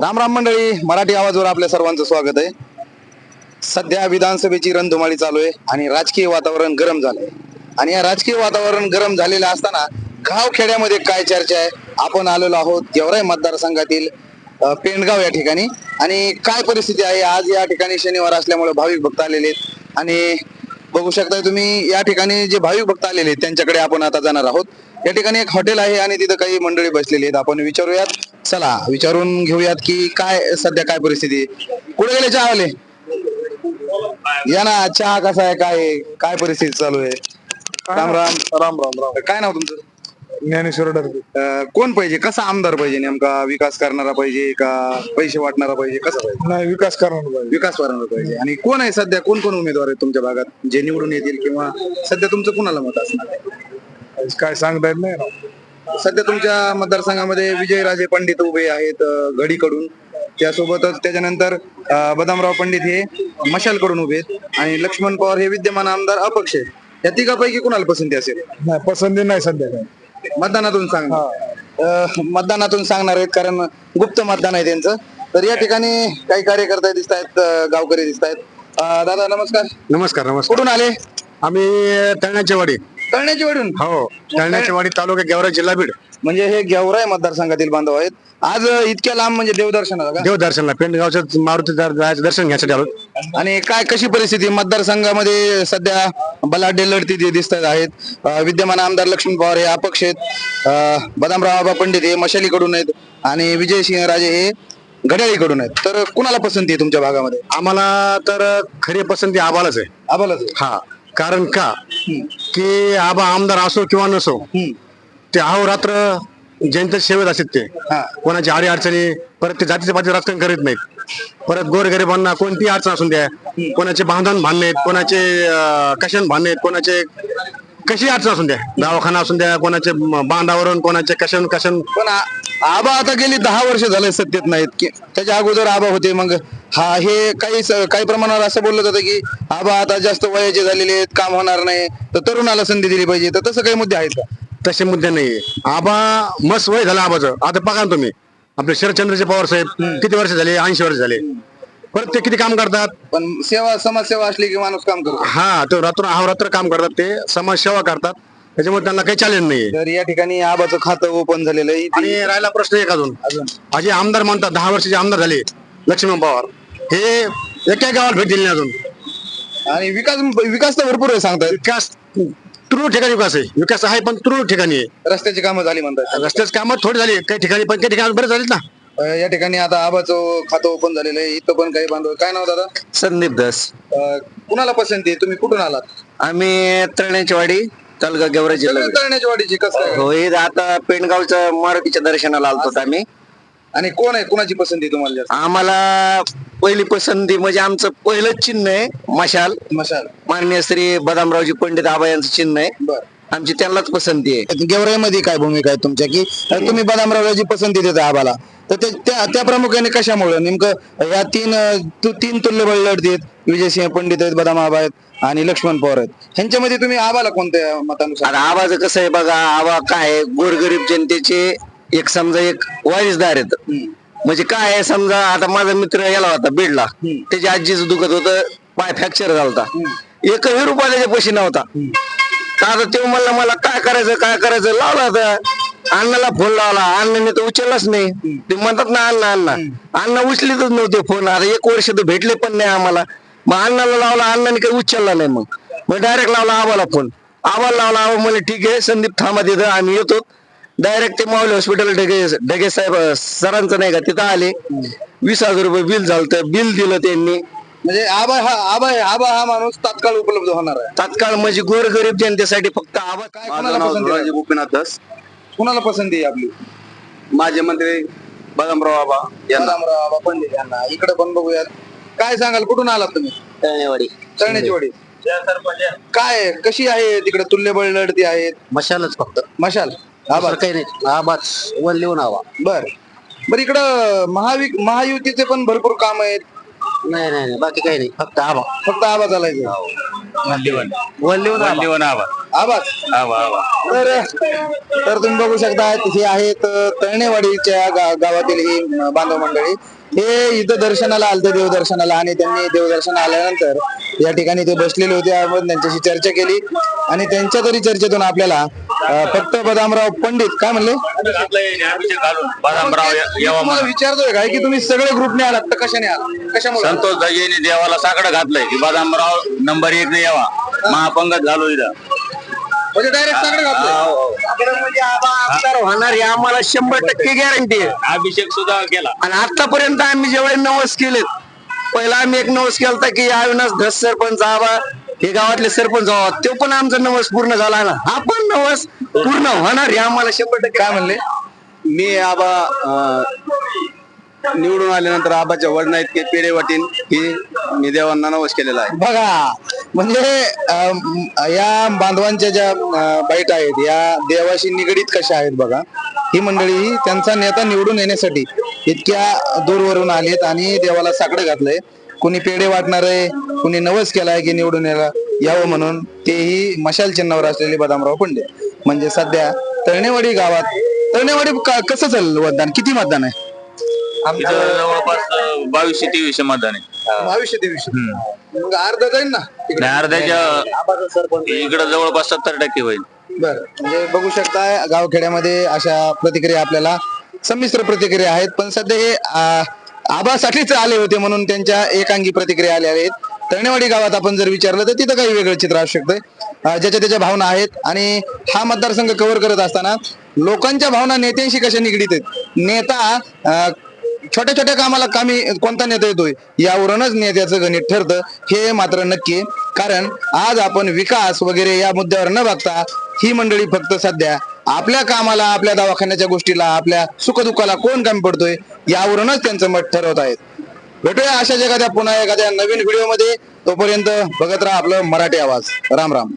राम राम मंडळी मराठी आवाजवर आपल्या सर्वांचं स्वागत आहे. सध्या विधानसभेची रणधुमाळी चालू आहे आणि राजकीय वातावरण गरम झालंय. आणि या राजकीय वातावरण गरम झालेलं असताना गाव खेड्यामध्ये काय चर्चा आहे? आपण आलेलो आहोत गेवराई मतदारसंघातील पेंडगाव या ठिकाणी. आणि काय परिस्थिती आहे? आज या ठिकाणी शनिवार असल्यामुळे भाविक भक्त आलेले आहेत. आणि बघू शकताय तुम्ही या ठिकाणी जे भाविक भक्त आलेले आहेत त्यांच्याकडे आपण आता जाणार आहोत. या ठिकाणी एक हॉटेल आहे आणि तिथं काही मंडळी बसलेली आहेत. आपण विचारूयात. चला विचारून घेऊयात की काय सध्या काय परिस्थिती कुठे गेले चहा वाले? या ना चहा कसा आहे काय आहे? काय परिस्थिती चालू आहे? राम राम राम राम राम. काय नाव तुमचं? ज्ञानेश्वर डरबे अं, कोण पाहिजे? कसा आमदार पाहिजे नेमका? विकास करणारा पाहिजे का पैसे वाटणारा पाहिजे? कसा पाहिजे? नाही विकास करणार पाहिजे विकास करणारा पाहिजे. आणि कोण आहे सध्या? कोण कोण उमेदवार आहेत तुमच्या भागात? जे निवडून येतील किंवा सध्या तुमचं कुणाला मत असणार आहे? काय सांगता येत नाही ना. सध्या तुमच्या मतदारसंघामध्ये विजयराजे पंडित उभे आहेत अं, गडीकडून त्यासोबतच त्याच्यानंतर बदामराव पंडित हे मशालकडून उभे आहेत आणि लक्ष्मण पवार हे विद्यमान आमदार अपक्ष आहेत. या तिघापैकी कुणाला पसंती असेल? नाही पसंती नाही सध्या काय मतदानातून अं, मतदानातून सांगणार आहेत कारण गुप्त मतदान आहे त्यांचं. तर या ठिकाणी काही कार्यकर्ते दिसत आहेत गावकरी दिसत आहेत. दादा नमस्कार. नमस्कार नमस्कार. कुठून आले? आम्ही तळण्याची वाडी. कळण्याची वडून हो तळण्याची वाडी तालुका गेवरा जिल्हा बीड. म्हणजे हे गेवराई मतदारसंघातील बांधव आहेत. आज अं, इतक्या लांब म्हणजे देवदर्शनाला का? देवदर्शनला पेंडगावच्या मारुती दर- दर्शन घ्यायसाठी आलो. आणि काय कशी परिस्थिती? मतदारसंघामध्ये सध्या बलाढ्य लढती दि- दिसत आहेत. अं, विद्यमान आमदार लक्ष्मण पवार हे अपक्ष आहेत. अं, बदामराव आबा पंडित हे मशालीकडून आहेत. आणि विजयसिंह राजे हे घड्याळीकडून आहेत. तर कुणाला पसंती आहे तुमच्या भागामध्ये? आम्हाला तर खरी पसंती आबालाच आहे. आबालाच हा कारण का? की आबा आमदार असो किंवा नसो. ते अहोरात्र जनतेच्या सेवेत असतात ते हा. कोणाची आडी अडचणी परत ते जातीचे पाती राजकारण करीत नाहीत परत गोरगरिबांना कोणती अडचण असून द्या कोणाचे बांधण भांडणे कोणाचे कशन भांडणे कोणाचे कशी अडचण असून द्या? दवाखाना असून द्या कोणाचे म- बांधावरून कोणाचे कशन कशन पण आ- आबा आता गेली दहा वर्ष झाले सत्तेत नाहीत. की त्याच्या अगोदर आबा होते मग हा हे काही स- काही प्रमाणावर असं बोललं जातं की आबा आता जास्त वयाचे झालेले आहेत काम होणार नाही. तर तरुणाला संधी दिली पाहिजे. तर तसं काही मुद्दे आहेत का? तसे मुद्दे नाही आबा मस्त वय झालं आबाचं. आता बघा ना तुम्ही. आपले शरदचंद्रचे पवार साहेब किती वर्ष झाले? ऐंशी वर्ष झाले. परत ते किती काम करतात? पण सेवा समाजसेवा असली की माणूस काम करतो. हा तो रात्र अहोरात्र काम करतात ते. समाजसेवा करतात. त्याच्यामुळे त्यांना काही चॅलेंज नाही तर या ठिकाणी आबाचं खातं ओपन झालेलं आहे. आणि राहिला प्रश्न एक अजून. अजून. असे आमदार म्हणतात दहा वर्षाचे आमदार झाले. लक्ष्मण पवार. हे एका गावाला भेट दिली नाही अजून. आणि विकास विकास तर भरपूर आहे सांगतात. विकास तुरळक ठिकाणी विकास आहे. विकास आहे पण तुरळक ठिकाणी आहे. रस्त्याची कामं झाली म्हणतात. रस्त्याचे कामं थोडी झाली. काही ठिकाणी पण काही ठिकाणी बरेच झालीत ना. अं, या ठिकाणी आता आबाचं खातं ओपन झालेलं आहे. इथं पण काही बांधव काय नाव दादा? संदीप दास. अं, कुणाला पसंती आहे? तुम्ही कुठून आलात? आम्ही तळण्याची वाडी तालुका गेवरा जिल्हा. वाडीची कसं काय? हो हे आता पेणगावच्या मारुतीच्या दर्शनाला आलतो आम्ही. आणि कोण आहे? कुणाची पसंती आहे तुम्हाला जास्त? आम्हाला पहिली पसंती म्हणजे आमचं पहिलंच चिन्ह आहे मशाल. मशाल. माननीय श्री बदामरावजी पंडित आबा यांचं चिन्ह आहे. बर. आमची त्यांनाच पसंती आहे. गेवराईमध्ये काय भूमिका आहे तुमच्या? की तुम्ही बदामरावची पसंती देता आबाला तर ते- त्या त्या प्रामुख्याने कशामुळे? नेमकं या तीन अं, तु- तीन तुल्यबळ लढती आहेत. विजयसिंह पंडित आहेत बदाम आबा आहेत आणि लक्ष्मण पवार आहेत. ह्यांच्यामध्ये तुम्ही आबाला कोणत्या मतानुसार? आबाचं कसं आहे बघा आबा काय आहे, गोरगरीब जनतेचे एक समजा एक वारीसदार आहेत. म्हणजे काय आहे? समजा आता माझा मित्र याला होता बीडला. त्याच्या आजीचं दुखत होतं पाय फ्रॅक्चर झाला एकही रुपया त्याच्या पैसे नव्हता. आता तो म्हणला मला काय करायचं काय करायचं? लावला होता अण्णाला फोन लावला. अण्णाने तर उचललाच नाही. ते म्हणतात ना अण्णा अण्णा. अण्णा उचलीतच नव्हते फोन आता एक वर्ष तर भेटले पण नाही आम्हाला. मग अण्णाला लावला अण्णाने काही उचलला नाही मग. मग डायरेक्ट लावला आबाला फोन आबाला लावला आबा म्हणले ठीक आहे संदीप थांबा तिथं आम्ही येतो. डायरेक्ट ते माऊली हॉस्पिटल ढगे ढगे साहेब सरांचं नाही का तिथं आले. वीस हजार रुपये बिल झालं बिल दिलं त्यांनी. म्हणजे आबा हा आबा आहे आबा हा माणूस तात्काळ उपलब्ध होणार आहे. तात्काळ म्हणजे गोरगरीब जनतेसाठी फक्त आवाज काय कोणाला पसंती आहे? गोपीनाथ दास. कुणाला पसंती आहे आपली? माजी मंत्री बदामराव बाबा यांना. बदामराव आबा पंडित यांना. इकडे पण बघूयात. काय सांगाल कुठून आलात तुम्ही? तळणेवाडी. तळण्याची वाडी काय आहे? कशी आहे तिकडे? तुल्यबळ लढती आहेत? मशालच फक्त. मशाल? आबा काही नाही. आबाच वन लिहून हवा बर. बर इकडं महावि महायुतीचे पण भरपूर काम आहेत. नाही नाही नाही, बाकी काही नाही. फक्त आबा फक्त आबा चालायचं. वल्लीवन आबा आवाज आबा आबा तर तर तुम्ही बघू शकता हे आहेत तळणेवाडीच्या गा- गावातील ही बांधव मंडळी हे इथं दर्शनाला आलते देवदर्शनाला. आणि त्यांनी देवदर्शन आल्यानंतर या ठिकाणी ते बसलेले होते. आपण त्यांच्याशी चर्चा केली. आणि त्यांच्या तरी चर्चेतून आपल्याला फक्त बदामराव पंडित काय म्हणले? बदामराव येवा तुम्हाला विचारतोय काय की तुम्ही सगळे ग्रुपने आलात तर कशाने आलात? कशामुळे? संतोष दाजीने देवाला साकडं घातलंय की बदामराव नंबर एक ने यावा. महापंगत झालो इथं. म्हणजे डायरेक्ट सगळे घातले म्हणजे आबा आमदार होणार हे आम्हाला शंभर टक्के गॅरंटी आहे. अभिषेक सुद्धा केला. आणि आतापर्यंत आम्ही जेवढे नवस केलेत पहिला आम्ही एक नवस केलता की अविनाश धस सरपंच आबा हे गावातले सरपंच व्हावा तो पण आमचा नवस पूर्ण झाला ना. हा पण नवस पूर्ण होणार हे आम्हाला शंभर टक्के. काय म्हणले? मी आबा अं, निवडून आल्यानंतर आबाच्या वडना इतके पेढे वाटीन ही मी देवांना नवस केलेला आहे. बघा म्हणजे अं, या बांधवांच्या ज्या अं, बाईट आहेत या देवाशी निगडीत कशा आहेत बघा ही मंडळी त्यांचा नेता निवडून येण्यासाठी इतक्या दूरवरून आलेत आणि देवाला साकडं घातलंय. कुणी पेढे वाटणार आहे कुणी नवस केलाय की निवडून यायला यावं म्हणून तेही मशाल चिन्हावर असलेले बदामराव पंडित म्हणजे सध्या तळणेवाडी गावात तळणेवाडी कसं चाललं मतदान? किती मतदान आहे? जवळपास बावीसशे तेवीसशे मतदान आहे. बावीसशे तेवीसशे. मग अर्ध जाईल ना? तिकडे. अर्ध्याच्या इकडं जवळपास सत्तर टक्के होईल. बर. म्हणजे बघू शकता गावखेड्यामध्ये अशा प्रतिक्रिया आपल्याला संमिश्र प्रतिक्रिया आहेत. पण सध्या हे आ, आबासाठीच आले होते म्हणून त्यांच्या एकांगी प्रतिक्रिया आल्या आहेत. तळणेवाडी गावात आपण जर विचारलं तर तिथं काही वेगळं चित्र असू शकतंय ज्याच्या त्याच्या भावना आहेत. आणि हा मतदारसंघ कव्हर करत असताना लोकांच्या भावना नेत्यांशी कशा निगडीत आहेत? नेता छोट्या छोट्या कामाला कामी कोणता नेता येतोय? यावरूनच नेत्याचं गणित ठरतं. हे मात्र नक्की कारण आज आपण विकास वगैरे या मुद्द्यावर न बघता ही मंडळी फक्त सध्या आपल्या कामाला आपल्या दवाखान्याच्या गोष्टीला आपल्या सुखदुःखाला कोण कमी पडतोय? यावरूनच त्यांचं मत ठरवत आहेत. भेटूया अशा एखाद्या पुन्हा एखाद्या नवीन व्हिडिओमध्ये. तोपर्यंत बघत राहा आपलं मराठी आवाज. राम राम.